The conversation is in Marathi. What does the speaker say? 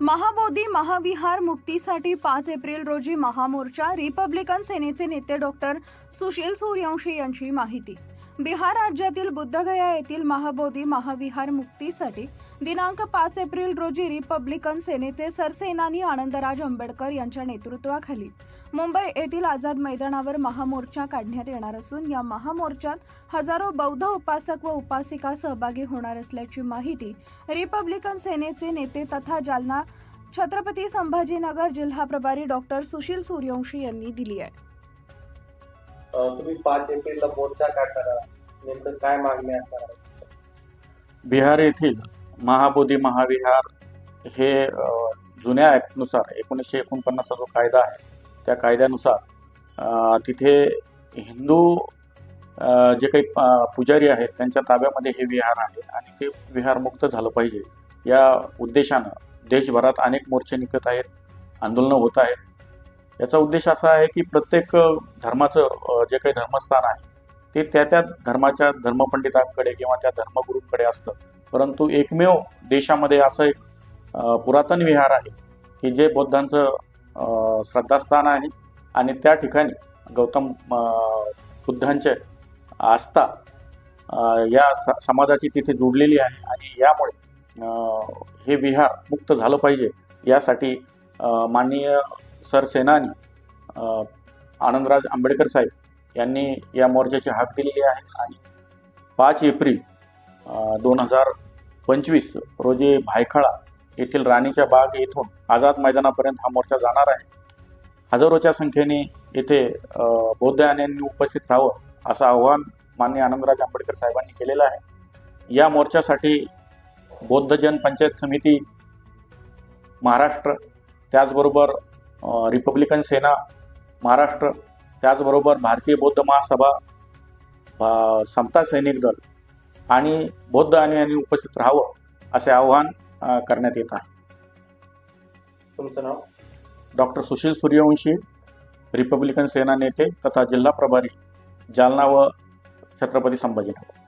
महाबोधी महाविहार मुक्तीसाठी पाच एप्रिल रोजी महामोर्चा रिपब्लिकन सेनेचे नेते डॉक्टर सुशील सूर्यवंशी यांची माहिती. बिहार राज्यातील बुद्धगया येथील महाबोधी महाविहार मुक्तीसाठी दिनांक पाच एप्रिल रोजी रिपब्लिकन सेनेचे सरसेनानी आनंदराज आंबेडकर यांच्या नेतृत्वाखाली मुंबई येथील आझाद मैदानावर महामोर्चा काढण्यात येणार असून या महामोर्चात हजारो बौद्ध उपासक व उपासिका सहभागी होणार असल्याची माहिती रिपब्लिकन सेनेचे नेते तथा जालना छत्रपती संभाजीनगर जिल्हा प्रभारी डॉक्टर सुशील सूर्यवंशी यांनी दिली आहे तुम्ही पाच एप्रिलला मोर्चा काढणार आहात नेमकं काय मागणी असणार? बिहार येथील महाबोधी महाविहार हे जुन्या ॲक्टनुसार एकोणीसशे एकोणपन्नासचा जो कायदा आहे त्या कायद्यानुसार तिथे हिंदू जे काही पुजारी आहेत त्यांच्या ताब्यामध्ये हे विहार आहे आणि ते विहार मुक्त झालं पाहिजे. या उद्देशानं देशभरात अनेक मोर्चे निघत आहेत आंदोलनं होत आहेत. याचा उद्देश असा आहे की प्रत्येक धर्माचं जे काही धर्मस्थान आहे ते त्या त्या धर्माच्या धर्मपंडितांकडे किंवा त्या धर्मगुरूंकडे असतं. परंतु एकमेव देशामध्ये असं एक पुरातन विहार आहे की जे बौद्धांचं श्रद्धास्थान आहे आणि त्या ठिकाणी गौतम बुद्धांचे आस्था या स- समाजाची तिथे जोडलेली आहे आणि यामुळे हे विहार मुक्त झालं पाहिजे यासाठी माननीय सरसेनानी आनंदराज आंबेडकर साहेब यांनी या मोर्चाची हाक दिलेली आहे आणि पाच एप्रिल दोन हजार पंचवीस रोजी भायखळा येथील राणीच्या बाग येथून आझाद मैदानापर्यंत हा मोर्चा जाणार आहे. हजारोच्या संख्येने येथे अ, बौद्ध यांनी उपस्थित राहावं असं आव्हान माननीय आनंदराज आंबेडकर साहेबांनी केलेलं आहे. या मोर्चासाठी बौद्धजन पंचायत समिती महाराष्ट्र त्याचबरोबर रिपब्लिकन सेना महाराष्ट्र त्याचबरोबर भारतीय बौद्ध महासभा समता सैनिक दल आणि बौद्ध आणि यांनी उपस्थित राहावं असे आवाहन करण्यात येत आहे. तुमचं नाव? डॉक्टर सुशील सूर्यवंशी रिपब्लिकन सेना नेते तथा जिल्हा प्रभारी जालना व छत्रपती संभाजीनगर.